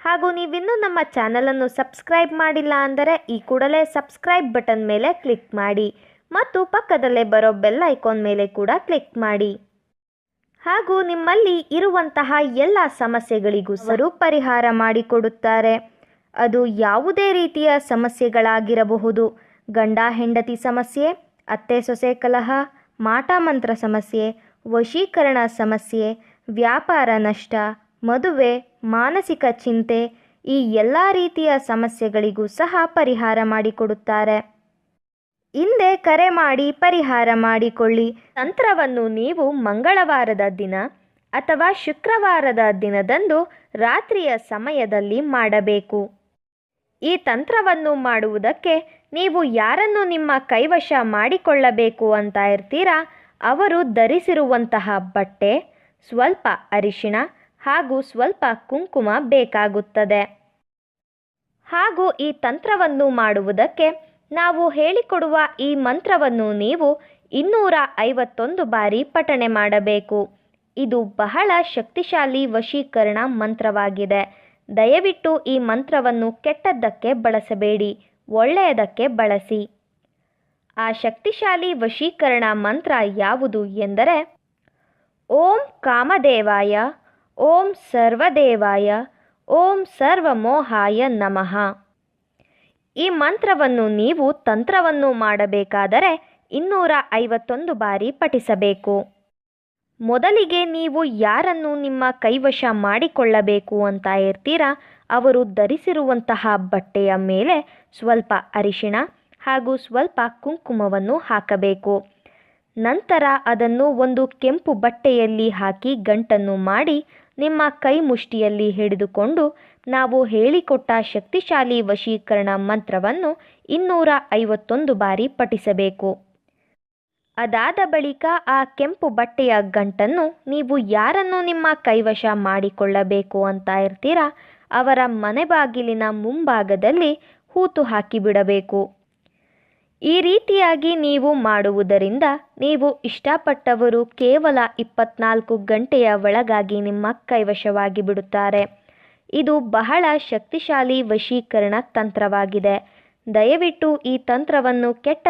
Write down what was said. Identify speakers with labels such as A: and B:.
A: ಹಾಗೂ ನೀವಿನ್ನೂ ನಮ್ಮ ಚಾನಲನ್ನು ಸಬ್ಸ್ಕ್ರೈಬ್ ಮಾಡಿಲ್ಲ ಅಂದರೆ ಈ ಕೂಡಲೇ ಸಬ್ಸ್ಕ್ರೈಬ್ ಬಟನ್ ಮೇಲೆ ಕ್ಲಿಕ್ ಮಾಡಿ ಮತ್ತು ಪಕ್ಕದಲ್ಲೇ ಬರೋ ಬೆಲ್ ಐಕಾನ್ ಮೇಲೆ ಕೂಡ ಕ್ಲಿಕ್ ಮಾಡಿ. ಹಾಗೂ ನಿಮ್ಮಲ್ಲಿ ಇರುವಂತಹ ಎಲ್ಲ ಸಮಸ್ಯೆಗಳಿಗೂ ಸರು ಪರಿಹಾರ ಮಾಡಿಕೊಡುತ್ತಾರೆ. ಅದು ಯಾವುದೇ ರೀತಿಯ ಸಮಸ್ಯೆಗಳಾಗಿರಬಹುದು. ಗಂಡ ಹೆಂಡತಿ ಸಮಸ್ಯೆ, ಅತ್ತೆ ಸೊಸೆ ಕಲಹ, ಮಾಟ ಮಂತ್ರ ಸಮಸ್ಯೆ, ವಶೀಕರಣ ಸಮಸ್ಯೆ, ವ್ಯಾಪಾರ ನಷ್ಟ ಮದುವೆ, ಮಾನಸಿಕ ಚಿಂತೆ ಈ ಎಲ್ಲ ರೀತಿಯ ಸಮಸ್ಯೆಗಳಿಗೂ ಸಹ ಪರಿಹಾರ ಮಾಡಿಕೊಡುತ್ತಾರೆ. ಹಿಂದೆ ಕರೆ ಮಾಡಿ ಪರಿಹಾರ ಮಾಡಿಕೊಳ್ಳಿ. ತಂತ್ರವನ್ನು ನೀವು ಮಂಗಳವಾರದ ದಿನ ಅಥವಾ ಶುಕ್ರವಾರದ ದಿನದಂದು ರಾತ್ರಿಯ ಸಮಯದಲ್ಲಿ ಮಾಡಬೇಕು. ಈ ತಂತ್ರವನ್ನು ಮಾಡುವುದಕ್ಕೆ ನೀವು ಯಾರನ್ನು ನಿಮ್ಮ ಕೈವಶ ಮಾಡಿಕೊಳ್ಳಬೇಕು ಅಂತ ಇರ್ತೀರಾ? ಅವರು ಧರಿಸಿರುವಂತಹ ಬಟ್ಟೆ, ಸ್ವಲ್ಪ ಅರಿಶಿಣ ಹಾಗೂ ಸ್ವಲ್ಪ ಕುಂಕುಮ ಬೇಕಾಗುತ್ತದೆ. ಹಾಗೂ ಈ ತಂತ್ರವನ್ನು ಮಾಡುವುದಕ್ಕೆ ನಾವು ಹೇಳಿಕೊಡುವ ಈ ಮಂತ್ರವನ್ನು ನೀವು ಇನ್ನೂರ ಐವತ್ತೊಂದು ಬಾರಿ ಪಠಣೆ ಮಾಡಬೇಕು. ಇದು ಬಹಳ ಶಕ್ತಿಶಾಲಿ ವಶೀಕರಣ ಮಂತ್ರವಾಗಿದೆ. ದಯವಿಟ್ಟು ಈ ಮಂತ್ರವನ್ನು ಕೆಟ್ಟದ್ದಕ್ಕೆ ಬಳಸಬೇಡಿ, ಒಳ್ಳೆಯದಕ್ಕೆ ಬಳಸಿ. ಆ ಶಕ್ತಿಶಾಲಿ ವಶೀಕರಣ ಮಂತ್ರ ಯಾವುದು ಎಂದರೆ, ಓಂ ಕಾಮದೇವಾಯ ಓಂ ಸರ್ವದೇವಾಯ, ಓಂ ಸರ್ವಮೋಹಾಯ ನಮಃ. ಈ ಮಂತ್ರವನ್ನು ನೀವು ತಂತ್ರವನ್ನು ಮಾಡಬೇಕಾದರೆ ಇನ್ನೂರ ಐವತ್ತೊಂದು ಬಾರಿ ಪಠಿಸಬೇಕು. ಮೊದಲಿಗೆ ನೀವು ಯಾರನ್ನು ನಿಮ್ಮ ಕೈವಶ ಮಾಡಿಕೊಳ್ಳಬೇಕು ಅಂತ ಇರ್ತೀರಾ ಅವರು ಧರಿಸಿರುವಂತಹ ಬಟ್ಟೆಯ ಮೇಲೆ ಸ್ವಲ್ಪ ಅರಿಶಿಣ ಹಾಗೂ ಸ್ವಲ್ಪ ಕುಂಕುಮವನ್ನು ಹಾಕಬೇಕು. ನಂತರ ಅದನ್ನು ಒಂದು ಕೆಂಪು ಬಟ್ಟೆಯಲ್ಲಿ ಹಾಕಿ ಗಂಟನ್ನು ಮಾಡಿ ನಿಮ್ಮ ಕೈ ಮುಷ್ಟಿಯಲ್ಲಿ ಹಿಡಿದುಕೊಂಡು ನಾವು ಹೇಳಿಕೊಟ್ಟ ಶಕ್ತಿಶಾಲಿ ವಶೀಕರಣ ಮಂತ್ರವನ್ನು ಇನ್ನೂರ ಐವತ್ತೊಂದು ಬಾರಿ ಪಠಿಸಬೇಕು. ಅದಾದ ಬಳಿಕ ಆ ಕೆಂಪು ಬಟ್ಟೆಯ ಗಂಟನ್ನು ನೀವು ಯಾರನ್ನು ನಿಮ್ಮ ಕೈವಶ ಮಾಡಿಕೊಳ್ಳಬೇಕು ಅಂತ ಇರ್ತೀರಾ? ಅವರ ಮನೆ ಬಾಗಿಲಿನ ಮುಂಭಾಗದಲ್ಲಿ ಹೂತು ಹಾಕಿಬಿಡಬೇಕು. ಈ ರೀತಿಯಾಗಿ ನೀವು ಮಾಡುವುದರಿಂದ ನೀವು ಇಷ್ಟಪಟ್ಟವರು ಕೇವಲ ಇಪ್ಪತ್ನಾಲ್ಕು ಗಂಟೆಯ ಒಳಗಾಗಿ ನಿಮ್ಮ ಕೈವಶವಾಗಿ ಬಿಡುತ್ತಾರೆ. ಇದು ಬಹಳ ಶಕ್ತಿಶಾಲಿ ವಶೀಕರಣ ತಂತ್ರವಾಗಿದೆ. ದಯವಿಟ್ಟು ಈ ತಂತ್ರವನ್ನು ಕೆಟ್ಟ